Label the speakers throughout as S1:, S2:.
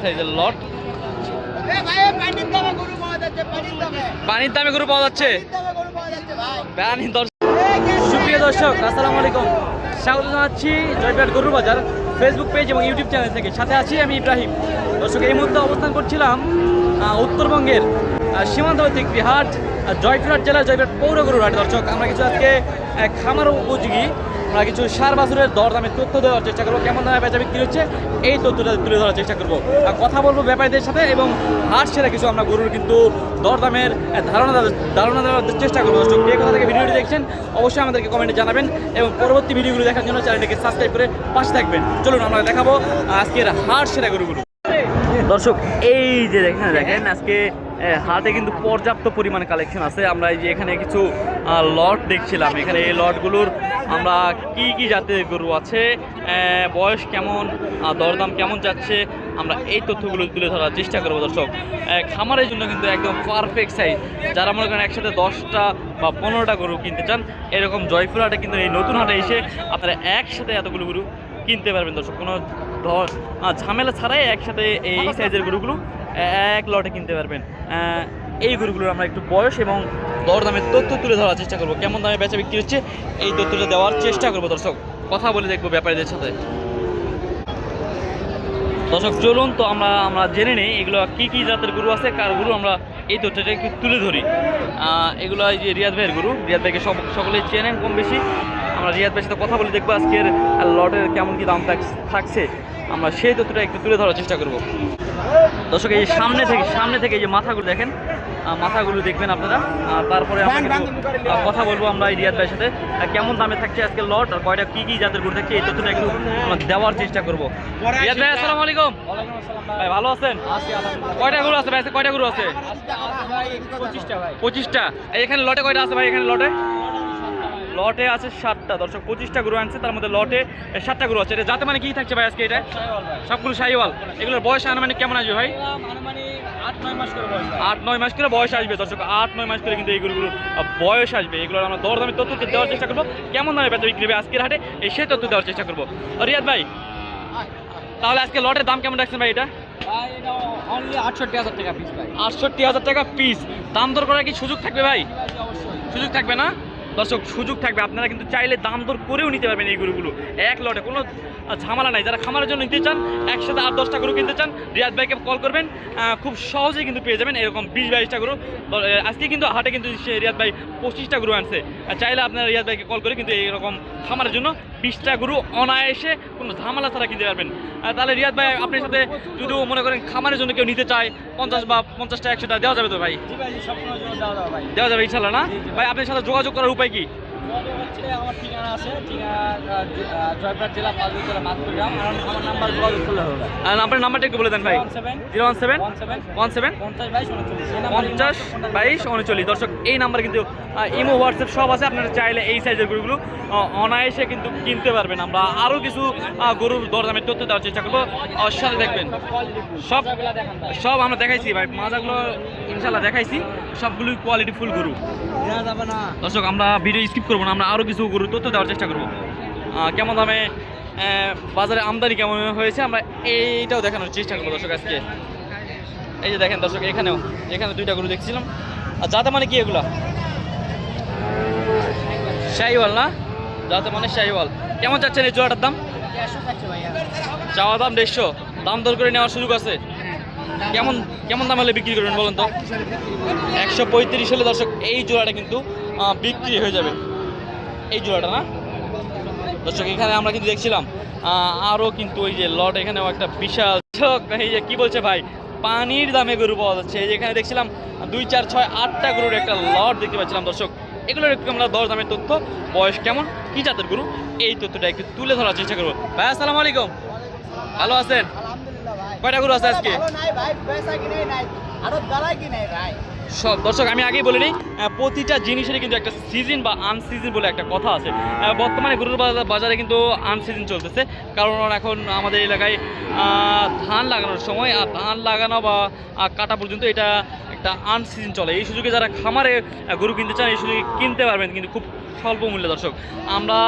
S1: সাইজের লট।
S2: এ ভাই এ পানির দামে গরু পাওয়া যাচ্ছে পানির দামে।
S1: পানির দামে গরু পাওয়া যাচ্ছে?
S2: পানির দামে গরু পাওয়া যাচ্ছে ভাই।
S1: পানি দর্শক সুপ্রিয় দর্শক আসসালামু আলাইকুম। স্বাগত জানাচ্ছি জয়পুরহাট গরুর বাজার ফেসবুক পেজ এবং ইউটিউব চ্যানেল থেকে। সাথে আছি আমি ইব্রাহিম। দর্শক এই মুহূর্তে অবস্থান করছিলাম উত্তরবঙ্গের সীমান্তবর্তী একটি হাট আহ, জয়পুরহাট জেলার জয়পুরহাট পৌর গরুর হাট। দর্শক আমরা কিছু আজকে খামার উপযোগী আমরা কিছু সার বাছুরের দরদামের তথ্য দেওয়ার চেষ্টা করব। কেমন দামে বেচা বিক্রি হচ্ছে, এই তথ্যটা তুলে ধরার চেষ্টা করব। আর কথা বলব ব্যাপারীদের সাথে এবং হাট সেরা কিছু আমরা গরুর কিন্তু দরদামের ধারণা ধারণা দেওয়ার চেষ্টা করব। দর্শক, কে কোথা থেকে ভিডিওটি দেখছেন, অবশ্যই আমাদেরকে কমেন্টে জানাবেন এবং পরবর্তী ভিডিওগুলো দেখার জন্য চ্যানেলটিকে সাবস্ক্রাইব করে পাশে থাকবেন। চলুন, আমরা দেখাবো আজকের হাট সেরা গরুগুলো। দর্শক, এই যে দেখেন দেখেন আজকে হাটে কিন্তু পর্যাপ্ত পরিমাণে কালেকশন আছে। আমরা এই যে এখানে কিছু লট দেখছিলাম। এখানে এই লটগুলোর আমরা কি কি জাতের গরু আছে বয়স কেমন দরদাম কেমন যাচ্ছে আমরা এই তথ্যগুলো তুলে ধরার চেষ্টা করব দর্শক। খামারের জন্য কিন্তু একদম পারফেক্ট সাইজ যারা মনে করেন একসাথে দশটা বা পনেরোটা গরু কিনতে চান এরকম জয়পুর হাটে কিন্তু এই নতুন হাটে এসে আপনারা একসাথে এতগুলো গরু কিনতে পারবেন দর্শক। কোনো ঝামেলা ছাড়াই একসাথে এই সাইজের গরুগুলো এক লটে কিনতে পারবেন। এই গরুগুলোর আমরা একটু বয়স এবং দর দামের তথ্য তুলে ধরার চেষ্টা করব। কেমন দামে বেচা বিক্রি হচ্ছে এই তথ্যটা দেওয়ার চেষ্টা করব, দর্শক। কথা বলে দেখব ব্যাপারীদের সাথে। দর্শক, চলুন তো আমরা আমরা জেনে নিই এগুলো কি কি জাতের গরু আছে, কার গরু আমরা এই তথ্যটা একটু তুলে ধরি। এগুলো এই যে রিয়াদ ভাইয়ের গরু। রিয়াদ ভাইকে সব সকলেই চেনেন কম বেশি। আমরা রিয়াদ ভাইয়ের সাথে কথা বলে দেখব আজকের লটের কেমন কি দাম থাক- থাকছে। আমরা সেই তথ্যটা একটু তুলে ধরার চেষ্টা করব। দর্শক এই সামনে থেকে সামনে থেকে এই যে মাথাগুলো দেখেন মাথাগুলো দেখবেন আপনারা। তারপরে আমরা কথা বলব আমরা এই রিয়াদ ভাইয়ের সাথে। কেমন দামে থাকছে আজকে লট আর কয়টা কি কি জাতের গরু থাকছে এই তথ্যটা একটু আমরা দেওয়ার চেষ্টা করব। রিয়াদ ভাই আসসালামু আলাইকুম। ভাই ভালো আছেন? কয়টা গরু আছে ভাই? কয়টা গরু আছে? পঁচিশটা। এই এখানে লটে কয়টা আছে ভাই? এখানে লটে? লটে আছে সাতটা। দর্শক পঁচিশটা গরু আনছে তার মধ্যে লটে সাতটা গরু আছে। এটা যাতে মানে কি থাকছে ভাই আজকে এটা? সবগুলো সাইওয়াল। এগুলোর বয়স আনুমানিক কেমন আসবে ভাই? আট নয় মাস করে বয়স আসবে দর্শক আট নয় মাস করে কিন্তু এই গরুগুলো আহ, বয়স আসবে। এগুলোর আমরা দরদামি তথ্য দেওয়ার চেষ্টা করব। কেমন দামে বেচা বিক্রি হবে আজকের হাটে? এই সেই তথ্য দেওয়ার চেষ্টা করব। রিয়াদ ভাই তাহলে আজকে লটের দাম কেমন রাখছেন ভাই এটা?
S2: আটষট্টি হাজার টাকা পিস
S1: দাম দর করার কি সুযোগ থাকবে ভাই? সুযোগ থাকবে না? দর্শক, সুযোগ থাকবে। আপনারা কিন্তু চাইলে দাম দর করেও নিতে পারবেন এই গরুগুলো। এক লটে। কোনো ঝামেলা নাই। যারা খামারের জন্য নিতে চান, একসাথে আট, দশটা গরু কিনতে চান, রিয়াদ ভাইকে কল করবেন। খুব সহজেই কিন্তু পেয়ে যাবেন এরকম বিশ, বাইশটা গরু। আজকে কিন্তু হাটে কিন্তু সে রিয়াদ ভাই পঁচিশটা গরু আনছে। চাইলে আপনারা রিয়াদ ভাইকে কল করে কিন্তু এইরকম খামারের জন্য বিশটা গরু অনায়াসে কোনো ঝামেলা ছাড়া কিনতে পারবেন। তাহলে রিয়াদ ভাই আপনার সাথে যদি মনে করেন খামারের জন্য কেউ নিতে চায় পঞ্চাশ বা পঞ্চাশটা একশোটা দেওয়া যাবে তো ভাই?
S2: দেওয়া যাবে ভাই।
S1: দেওয়া যাবে ইনশাল্লাহ না? ভাই আপনার সাথে যোগাযোগ করার উপায় কি?
S2: আমার ঠিকানা আছে ঠিকানা জয়পুরহাট জেলা পাঁচবির জেলা মাতকুড়িয়াম আর আমার নাম্বার যোগাযোগ করলে হবে।
S1: আর আপনার নাম্বারটা একটু বলে দেন ভাই। Zero one seven
S2: one seven পঞ্চাশ বাইশ উনচল্লিশ।
S1: দর্শক এই নাম্বার কিন্তু ইমো হোয়াটসঅ্যাপ সব আছে। আপনারা চাইলে এই সাইজের গরুগুলো অনায়াসে কিন্তু কিনতে পারবেন। আমরা আরও কিছু গরুর দরদামের তথ্য দেওয়ার চেষ্টা করব। সাথে দেখবেন। সব সব আমরা দেখাইছি ভাই। মাজাগুলো ইনশাল্লাহ দেখাইছি। সবগুলোই কোয়ালিটি ফুল গরু। দর্শক আমরা ভিডিও স্কিপ করব না আমরা আরও কিছু গরু তথ্য দেওয়ার চেষ্টা করব। কেমন দামে বাজারে আমদানি কেমন হয়েছে আমরা এইটাও দেখানোর চেষ্টা করব দর্শক আজকে। এই যে দেখেন দর্শক এখানেও এখানে দুইটা গরু দেখছিলাম। আর যাতে মানে কি এগুলা? শাহিওয়াল না? যাতে মানে শাহিওয়াল। কেমন চাচ্ছেন এই জোড়াটার দাম? চাওয়া দাম দেড়শো। দাম দর করে নেওয়ার সুযোগ আছে? কেমন কেমন দাম হলে বিক্রি করবেন বলুন তো? একশো পঁয়ত্রিশ হলে দর্শক, এই জোড়াটা কিন্তু বিক্রি হয়ে যাবে। এই জোড়াটা না? দর্শক, এখানে আমরা কিন্তু দেখছিলাম আরও কিন্তু ওই যে লট, এখানেও একটা বিশাল এই যে কি বলছে ভাই? পানির দামে গরু পাওয়া যাচ্ছে। এই যে এখানে দেখছিলাম, দুই, চার, ছয়, আটটা গরুর একটা লট দেখতে পাচ্ছিলাম দর্শক। এগুলোর একটু আমরা দশ দামের তথ্য, বয়স কেমন, কি জাতের গরু, এই তথ্যটা একটু তুলে ধরার চেষ্টা করব। ভাই, আসসালামু আলাইকুম। ভালো আছেন? কয়টা গরু আছে আজকে? সব দর্শক আমি আগেই বলে নিই প্রতিটা জিনিসেরই কিন্তু একটা সিজন বা আনসিজন বলে একটা কথা আছে। বর্তমানে গরুর বাজারে কিন্তু আনসিজন চলতেছে কারণ এখন আমাদের এলাকায় ধান লাগানোর সময় আর ধান লাগানো বা কাটা পর্যন্ত এটা একটা আনসিজন চলে। এই সুযোগে যারা খামারে গরু কিনতে চান এই সুযোগে কিনতে পারবেন কিন্তু খুব স্বল্প মূল্যে দর্শক। আমরা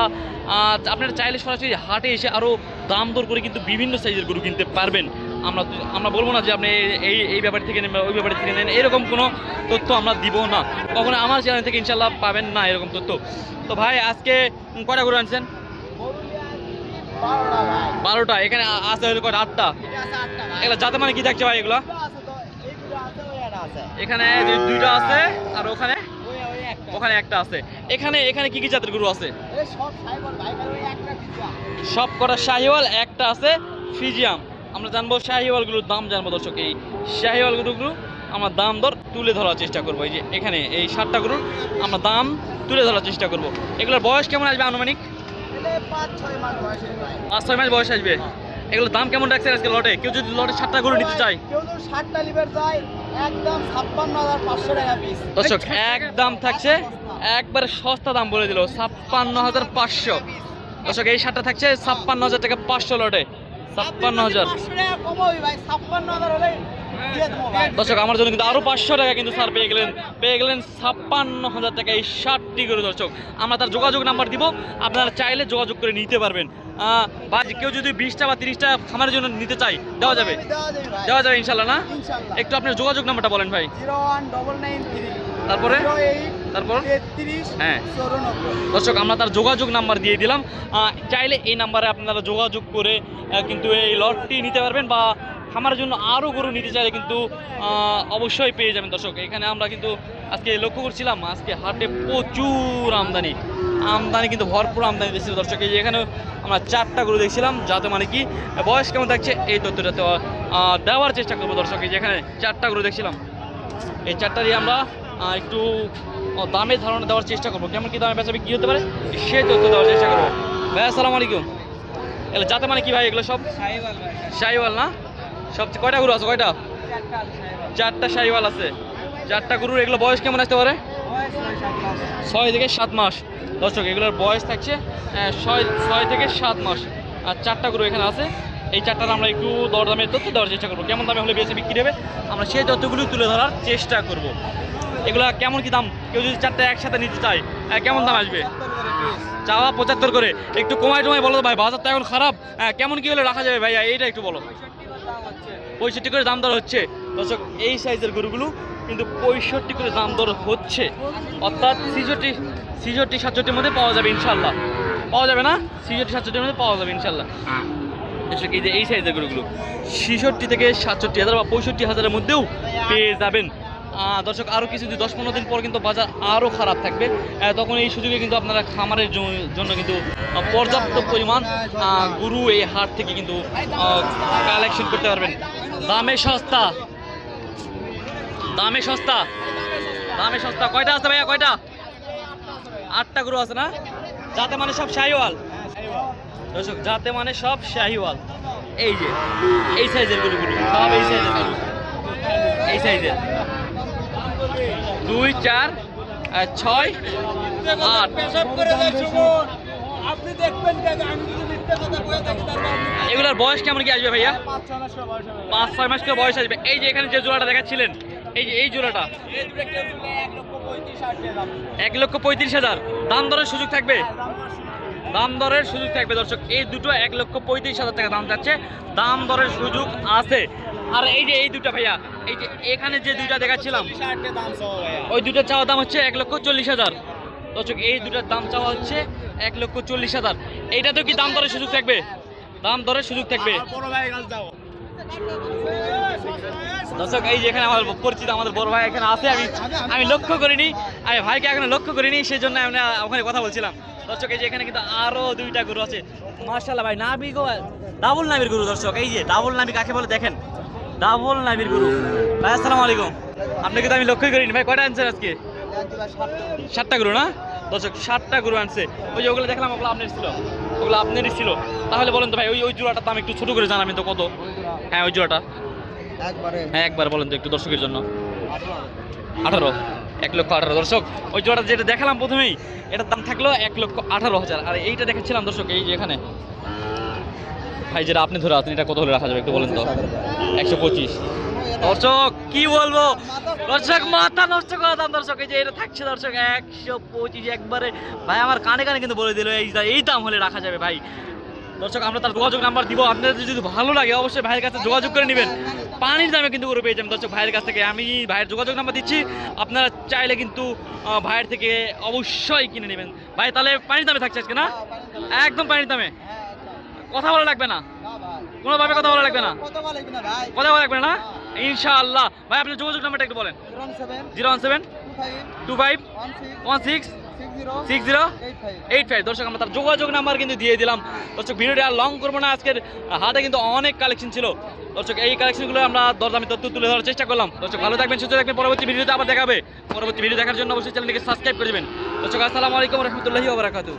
S1: আপনারা চাইলে সরাসরি হাটে এসে আরও দাম দর করে কিন্তু বিভিন্ন সাইজের গরু কিনতে পারবেন। আমরা আমরা বলব না যে আপনি এই এই ব্যাপার থেকে নেন ওই ব্যাপার থেকে নেন এরকম কোনো তথ্য আমরা দিব না। কখনো আমার চ্যানেল থেকে ইনশাল্লাহ পাবেন না এরকম তথ্য। তো ভাই আজকে কটা গরু আনছেন? বারোটা। এখানে আসতে হলো কয়টা আটটা। এগুলো যাতে মানে কি থাকছে ভাই এগুলো? এখানে দুই- দুইটা আছে আর ওখানে ওখানে একটা আছে। এখানে এখানে কি কি জাতের গরু আছে? সব কটা শাহিওয়াল একটা আছে ফিজিয়াম। আমরা জানব শাহিওয়ালগুলোর দাম জানব দর্শক এই শাহিওয়াল গরুগুলো আমরা দাম দর তুলে ধরার চেষ্টা করব। এই যে এখানে এই সাতটা গরুর আমরা দাম তুলে ধরার চেষ্টা করব। এগুলোর বয়স কেমন আসবে আনুমানিক? পাঁচ ছয় মাস বয়স আসবে। এগুলোর দাম কেমন রাখছে আজকে লটে? কেউ যদি লটে সাতটা গরু নিতে চায়?
S3: লিবার চায় একদম ছাপ্পান্ন হাজার পাঁচশো টাকা পিস
S1: দর্শক একদম থাকছে একবারে সস্তা দাম বলে দিল ছাপ্পান্ন হাজার পাঁচশো। দর্শক এই শার্টটা থাকছে ছাপ্পান্ন হাজার টাকা পাঁচশো লটে। ছাপ্পান্ন হাজার। দর্শক আমার জন্য কিন্তু আরও পাঁচশো টাকা কিন্তু স্যার পেয়ে গেলেন। পেয়ে গেলেন ছাপ্পান্ন হাজার টাকা এই ষাটটি করে দর্শক। আমরা তার যোগাযোগ নাম্বার দিব আপনারা চাইলে যোগাযোগ করে নিতে পারবেন। আহ, বা কেউ যদি বিশটা বা তিরিশটা খামারের জন্য নিতে চাই দেওয়া যাবে?
S3: দেওয়া যাবে
S1: ইনশাল্লাহ না? একটু আপনার যোগাযোগ নাম্বারটা বলেন ভাই। তারপরে? তারপর? হ্যাঁ। দর্শক আমরা তার যোগাযোগ নাম্বার দিয়ে দিলাম। চাইলে এই নাম্বারে আপনারা যোগাযোগ করে কিন্তু এই লটটি নিতে পারবেন বা খামারের জন্য আরও গরু নিতে চাইলে কিন্তু অবশ্যই পেয়ে যাবেন দর্শক। এখানে আমরা কিন্তু আজকে লক্ষ্য করছিলাম আজকে হাটে প্রচুর আমদানি। আমদানি কিন্তু ভরপুর আমদানি দেখছিল দর্শক। এই এখানে আমরা চারটা গরু দেখছিলাম যাতে মানে কি বয়স কেমন থাকছে এই তথ্যটা তো দেওয়ার চেষ্টা করব দর্শক। এই যে এখানে চারটা গরু দেখছিলাম। এই চারটা দিয়ে আমরা একটু দামের ধারণা দেওয়ার চেষ্টা করব। কেমন কি দামে বেচাবে কি হতে পারে সে তথ্য দেওয়ার চেষ্টা করব। ভাই আসসালামু আলাইকুম। এগুলো যাতে মানে কি ভাই এগুলো সব? শাহিওয়াল না? সবচেয়ে কয়টা গরু আছে কয়টা?
S3: চারটা
S1: শাহিওয়াল। আছে। চারটা গরুর এগুলো বয়স কেমন আসতে পারে?
S3: ছয়
S1: থেকে সাত মাস। দর্শক এগুলোর বয়স থাকছে ছয় ছয় থেকে সাত মাস। আর চারটা গরু এখানে আছে। এই চারটার আমরা একটু দরদামের তথ্য দেওয়ার চেষ্টা করব। কেমন দামে হলে বেশি বিক্রি হবে আমরা সেই তথ্যগুলো তুলে ধরার চেষ্টা করব। এগুলা কেমন কি দাম? কেউ যদি চারটে একসাথে নিতে চায় কেমন দাম আসবে? চাওয়া পঁচাত্তর করে। একটু কমায় টমায় বলো ভাই বাজার তো এখন খারাপ? কেমন কি হলে রাখা যাবে ভাইয়া এইটা একটু বলো। পঁয়ষট্টি করে দাম দর হচ্ছে। দর্শক, এই সাইজের গরুগুলো কিন্তু পঁয়ষট্টি করে দাম দর হচ্ছে। অর্থাৎ ছিষট্টি ছিষট্টি, সাতষট্টির মধ্যে পাওয়া যাবে ইনশাল্লাহ। পাওয়া যাবে না? ছিষট্টি, সাতষট্টির মধ্যে পাওয়া যাবে ইনশাল্লাহ। দর্শক, এই যে এই সাইজের গরুগুলো, ছিষট্টি থেকে সাতষট্টি হাজার বা পঁয়ষট্টি হাজারের মধ্যেও পেয়ে যাবেন। দর্শক আরও কিছু দশ পনেরো দিন পর কিন্তু বাজার আরও খারাপ থাকবে তখন এই সুযোগে কিন্তু আপনারা খামারের জন্য কিন্তু পর্যাপ্ত পরিমাণ গরু এই হাট থেকে কিন্তু কালেকশন করতে পারবেন। দামে সস্তা। দামে সস্তা। দামে সস্তা। কয়টা আছে ভাইয়া? কয়টা? আটটা গরু আছে না? যাতে মানে সব শাহিওয়াল? দর্শক যাতে মানে সব শাহিওয়াল। এই যে, এই সাইজের গরুগুলো। সব এই সাইজের এই সাইজের দুই, চার ছয়, আট। এগুলোর বয়স কেমন কি আসবে ভাইয়া?
S3: পাঁচ, ছয় মাস করে বয়স
S1: আসবে। এই যে এখানে যে জোড়াটা দেখাচ্ছিলেন, এই যে এই জোড়াটা,
S3: এক লক্ষ পঁয়ত্রিশ
S1: হাজার। দাম দরের সুযোগ থাকবে?
S3: দাম
S1: দরের সুযোগ থাকবে দর্শক। এই দুটো এক লক্ষ পঁয়ত্রিশ হাজার টাকা দাম যাচ্ছে। দাম দরের সুযোগ আছে। আর এই যে এই দুটো ভাইয়া, এই যে এখানে যে দুইটা দেখাচ্ছিলাম। ওই দুটোর চাওয়া দাম হচ্ছে এক লক্ষ চল্লিশ হাজার। দর্শক, এই দুটার দাম চাওয়া হচ্ছে এক লক্ষ চল্লিশ হাজার। এইটাতেও কি দাম দরের সুযোগ থাকবে? দাম দরের সুযোগ থাকবে। দর্শক, এই যে এখানে আমার পরিচিত আমাদের বড় ভাই এখানে আছে। আমি আমি লক্ষ্য করিনি। আমি ভাইকে এখানে লক্ষ্য করিনি সেই জন্য আমি ওখানে কথা বলছিলাম। দর্শক এই যে এখানে কিন্তু আরও দুইটা গরু আছে। মার্শাল্লাহ ভাই নাবি গো ডাবল নাবির গরু দর্শক এই যে ডাবল নাবি কাকে বলে দেখেন? ডাবল নাবির গরু। ভাই আসসালামু আলাইকুম। আপনাকে তো আমি লক্ষ্যই করিনি ভাই কয়টা আনছেন আজকে? সাতটা গরু না? দর্শক সাতটা গরু আনছে। ওই যে ওগুলো দেখলাম ওগুলো আপনার ছিল। ওগুলো আপনারই ছিল। তাহলে বলেন তো ভাই ওই ওই জোড়াটার দাম একটু ছোট করে জানাবেন তো কত? হ্যাঁ ওই জোড়াটা।
S3: একবারে।
S1: হ্যাঁ একবার বলেন তো একটু দর্শকের জন্য। আঠারো। এক লক্ষ আঠারো, দর্শক। ওই জোড়া যেটা দেখালাম প্রথমেই, এটার দাম থাকল এক লক্ষ আঠারো হাজার। আর এইটা দেখাচ্ছিলাম দর্শক, এই যে এখানে। ভাই, যেটা আপনি ধরে আছেন, এটা কত হলে রাখা যাবে একটু বলেন তো? একশো পঁচিশ। দর্শক, কি বলব? দর্শক, মাথা নষ্ট করা দাম, দর্শক, এই যে এটা থাকছে, দর্শক, একশো পঁচিশ একবারে। ভাই, আমার কানে কানে কিন্তু বলে দিল, এই এই দাম হলে রাখা যাবে, ভাই। দর্শক আমরা তার যোগাযোগ নাম্বার দিব। আপনাদের যদি ভালো লাগে অবশ্যই ভাইয়ের কাছে যোগাযোগ করে নেবেন। পানির দামে কিন্তু গরু পেয়ে যাবেন দর্শক ভাইয়ের কাছ থেকে। আমি ভাইয়ের যোগাযোগ নাম্বার দিচ্ছি। আপনারা চাইলে কিন্তু ভাইয়ের থেকে অবশ্যই কিনে নেবেন। ভাই তাহলে পানির দামে থাকছে আজকে না? একদম পানির দামে। কথা বলা লাগবে না। কোনোভাবে কথা বলা লাগবে না? কথা বলা লাগবে না ইনশাআল্লাহ। ভাই আপনার যোগাযোগ নাম্বারটা একটু বলেন। Zero one seven two five one six
S3: 60
S1: six zero eight five দর্শক আমরা তার যোগাযোগ নাম্বার কিন্তু দিয়ে দিলাম। দর্শক ভিডিওটা আর লং করব না। আজকের হাতে কিন্তু অনেক কালেকশন ছিল। দর্শক এই কালেকশনগুলো আমরা দরদামি তথ্য তুলে ধরার চেষ্টা করলাম। দর্শক ভালো থাকবেন সুস্থ থাকবেন। পরবর্তী ভিডিওতে আবার দেখাবে। পরবর্তী ভিডিও দেখার জন্য অবশ্যই চ্যানেলটিকে সাবস্ক্রাইব করে দেবেন। দর্শক আসসালামু আলাইকুম রহমতুল্লাহি ওবরাকাতু